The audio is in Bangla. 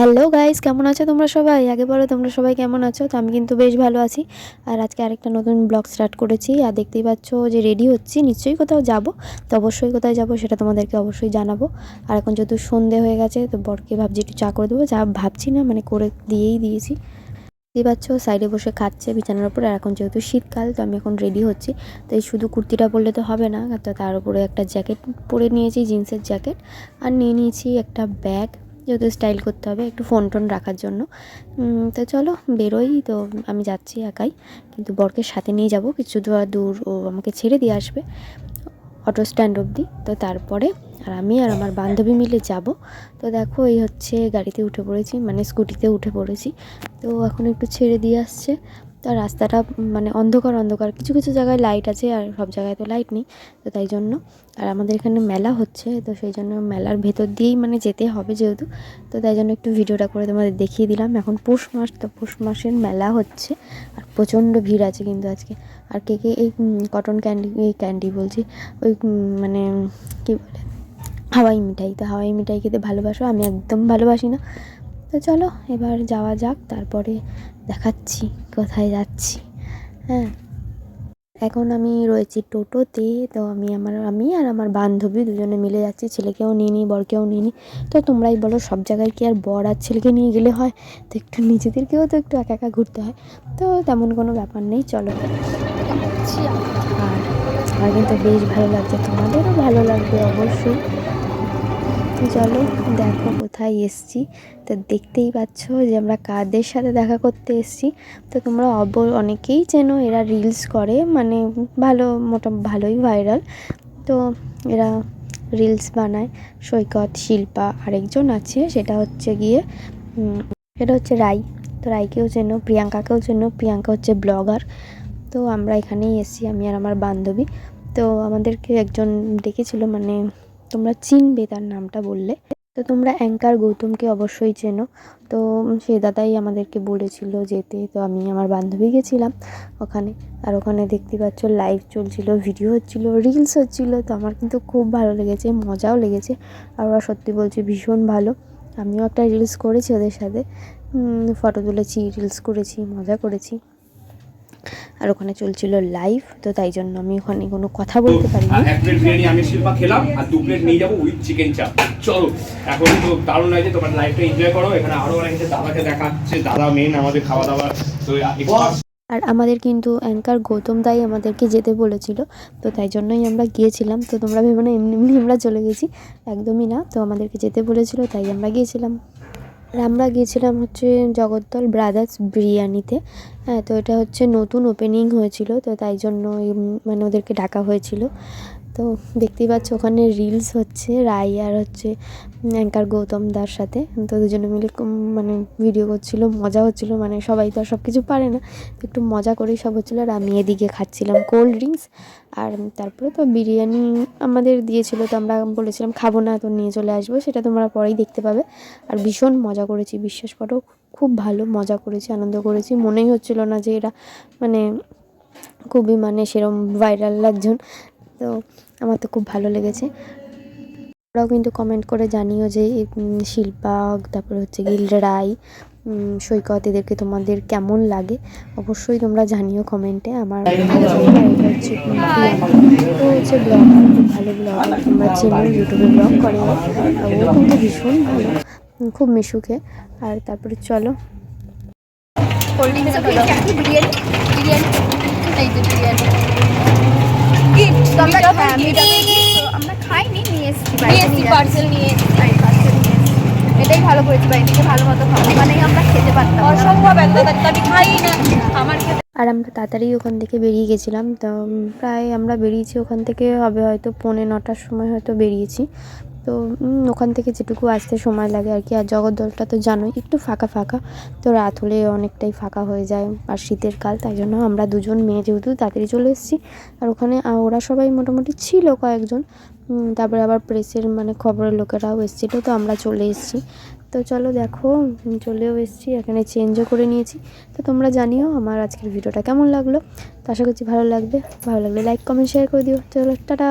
হ্যালো গাইস কেমন আছো তোমরা সবাই? আগে বলো, তোমরা সবাই কেমন আছো? তো আমি কিন্তু বেশ ভালো আছি। আর আজকে আরেকটা নতুন ব্লগ স্টার্ট করেছি। আর দেখতেই পাচ্ছ যে রেডি হচ্ছি। নিশ্চয়ই কোথাও যাব। তো অবশ্যই কোথায় যাব সেটা তোমাদেরকে অবশ্যই জানাব। আর এখন যেহেতু সন্ধে হয়ে গেছে, তো বরকে ভাবছি একটু চা করে দেবো। যা ভাবছি না মানে করে দিয়েই দিয়েছি। দেখতেই পাচ্ছ সাইডে বসে খাচ্ছে বিছানার উপরে। আর এখন যেহেতু শীতকাল, তো আমি এখন রেডি হচ্ছি। তো এই শুধু কুর্তিটা পরলে তো হবে না। তো তার উপরে একটা জ্যাকেট পরে নিয়েছি জিন্সের জ্যাকেট আর নিয়ে নিয়েছি একটা ব্যাগ যেহেতু স্টাইল করতে হবে, একটু ফোন টোন রাখার জন্য। তো চলো বেরোই, তো আমি যাচ্ছি একাই। কিন্তু বরকে সাথে নিয়ে যাব, কিছু দূর দূর ও আমাকে ছেড়ে দিয়ে আসবে অটো স্ট্যান্ড অবধি। তো তারপরে আর আমি আর আমার বান্ধবী মিলে যাব। তো দেখো, এই হচ্ছে গাড়িতে উঠে পড়েছি মানে স্কুটিতে উঠে পড়েছি। তো এখন একটু ছেড়ে দিয়ে আসছে। তো রাস্তাটা মানে অন্ধকার অন্ধকার। কিছু কিছু জায়গায় লাইট আছে আর সব জায়গায় তো লাইট নেই, তো তাই জন্য। আর আমাদের এখানে মেলা হচ্ছে, তো সেই জন্য মেলার ভেতর দিয়েই মানে যেতে হবে যেহেতু। তো তাই জন্য একটু ভিডিওটা করে তোমাদের দেখিয়ে দিলাম। এখন পৌষ মাস, তো পৌষ মাসের মেলা হচ্ছে। আর প্রচণ্ড ভিড় আছে কিন্তু আজকে। আর কে কে এই কটন ক্যান্ডি এই ক্যান্ডি বলছি, ওই মানে কী বলে? হাওয়াই মিঠাই। তো হাওয়াই মিঠাই খেতে ভালোবাসো? আমি একদম ভালোবাসি না। তো চলো, এবার যাওয়া যাক, তারপরে দেখাচ্ছি, কোথায় যাচ্ছি। হ্যাঁ। এখন আমি রয়েছি টোটোতে, তো আমি আমার, আমি আর আমার বান্ধবী দুজনে মিলে যাচ্ছি, ছেলেকেও নিয়ে নিই, বরকেও নিয়ে নিই। তো তোমরাই বলো, সব জায়গায় কি আর বর আর ছেলেকে নিয়ে গেলে হয়? তো একটু নিজেদেরকেও তো একটু একা একা ঘুরতে হয়। তো তেমন কোনো ব্যাপার নেই, চলো। আর আমার কিন্তু বেশ ভালো লাগছে, তোমাদেরও ভালো লাগবে অবশ্যই। তো চলো দেখো কোথায় এসছি। তো দেখতেই পাচ্ছ যে আমরা কাদের সাথে দেখা করতে এসছি। তো তোমরা অব, অনেকেই চেনো এরা রিলস করে মানে ভালো, মোটা, ভালোই ভাইরাল তো এরা রিলস বানায়। সৈকত, শিল্পা আরেকজন আছে, সেটা হচ্ছে গিয়ে সেটা হচ্ছে রাই। তো রাইকেও চেনো, প্রিয়াঙ্কাকেও চেনো, প্রিয়াঙ্কা হচ্ছে ব্লগার তো আমরা এখানেই এসেছি, আমি আর আমার বান্ধবী। তো আমাদেরকে একজন ডেকেছিল মানে তোমরা চিনবে তার নামটা বললে। তো তোমরা অ্যাঙ্কার গৌতমকে অবশ্যই চেনো। তো সে দাদাই আমাদেরকে বলেছিল যেতে। তো আমি আমার বান্ধবী গেছিলাম ওখানে। আর ওখানে দেখতে পাচ্ছ লাইভ চলছিল ভিডিও হচ্ছিল রিলস হচ্ছিল। তো আমার কিন্তু খুব ভালো লেগেছে, মজাও লেগেছে। আর ওরা সত্যি বলছে ভীষণ ভালো। আমিও একটা রিলস করেছি ওদের সাথে। ফটো তুলেছি রিলস করেছি, মজা করেছি। আর ওখানে চলছিল লাইভ তো তাই জন্য আমি ওখানে কোনো কথা বলতে পারিনি। আর এক প্লেট বিরিয়ানি আমি শিল্পা খেলাম আর দু প্লেট নিয়ে যাব উইথ চিকেন চাপ চলো এখন তো দারুণ লাগছে তোমার লাইফটা এনজয় করো এখানে আরও অনেক কিছু দাদাকে দেখাচ্ছে দাদা মেন আমাদের খাওয়া দাওয়া তো আর আমাদের কিন্তু অ্যাঙ্কার গৌতম দাই আমাদেরকে যেতে বলেছিল তো তাই জন্যই আমরা গিয়েছিলাম তো তোমরা ভেবো না এমনি এমনি আমরা চলে গেছি একদমই না তো আমাদেরকে যেতে বলেছিল তাই আমরা গিয়েছিলাম। আর আমরা গিয়েছিলাম হচ্ছে জগদ্দল ব্রাদার্স বিরিয়ানিতে। হ্যাঁ তো এটা হচ্ছে নতুন ওপেনিং হয়েছিল, তো তাই জন্য মানে ওদেরকে ডাকা হয়েছিল। তো দেখতেই পাচ্ছ, ওখানে রিলস হচ্ছে রাই আর হচ্ছে অ্যাঙ্কার গৌতম দার সাথে। তো দুজনে মিলে মানে ভিডিও করছিল, মজা হচ্ছিল মানে সবাই তো আর সব কিছু পারে না। একটু মজা করেই সব হচ্ছিল, আর আমি এদিকে খাচ্ছিলাম কোল্ড ড্রিঙ্কস আর তারপরে তো বিরিয়ানি আমাদের দিয়েছিল, তো আমরা বলেছিলাম, খাব না, তো নিয়ে চলে আসব। সেটা তোমরা পরেই দেখতে পাবে। আর ভীষণ মজা করেছি, বিশ্বাস করো, খুব ভালো মজা করেছি, আনন্দ করেছি। মনেই হচ্ছিল না যে এরা মানে খুবই মানে সেরম ভাইরাল একজন। তো আমার তো খুব ভালো লেগেছে। ওরাও কিন্তু কমেন্ট করে জানিও যে শিল্পা তারপরে হচ্ছে গিল রাই সৈকত এদেরকে তোমাদের কেমন লাগে? অবশ্যই তোমরা জানিও কমেন্টে আমার হচ্ছে। ও হচ্ছে ব্লগার খুব ভালো ব্লগার তোমরা চেনো ইউটিউবে ব্লগ করে ও। কিন্তু ভীষণ ভালো। খুব মিশুকে। আর তারপরে চলো। Cold drinks biryani biryani gift আমরা আমরা খাইনি নিয়ে এসেছি নিয়ে এসেছি পার্সেল নিয়ে এসেছি। পার্সেল নিয়ে এটাই ভালো করেছি বাড়ি থেকে ভালো মতো খাব। মানে আমরা খেতে পারতাম অসম্ভব এত আমি খাই না। আমার আর আমরা তাড়াতাড়ি ওখান থেকে বেরিয়ে গেছিলাম তো প্রায় আমরা বেরিয়েছি ওখান থেকে হবে হয়তো পৌনে নটার সময় হয়তো বেরিয়েছি। তো ওখান থেকে যেটুকু আসতে সময় লাগে আর কি। আর জগদ্দলটা তো জানোই, একটু ফাঁকা ফাঁকা। তো রাত হলে অনেকটাই ফাঁকা হয়ে যায়, আর শীতের কাল, তাই জন্য আমরা দুজন মেয়ে যেহেতু তাড়াতাড়ি চলে এসেছি। আর ওখানে ওরা সবাই মোটামুটি ছিল কয়েকজন। তারপরে আবার প্রেসের মানে খবরের লোকেরাও এসেছিল, তো আমরা চলে এসেছি। তো চলো দেখো চলেও এসেছি, এখানে চেঞ্জও করে নিয়েছি। তো তোমরা জানিও আমার আজকের ভিডিওটা কেমন লাগল। তো আশা করছি ভালো লাগবে। ভালো লাগলে লাইক কমেন্ট শেয়ার করে দিও। চলো, টাটা!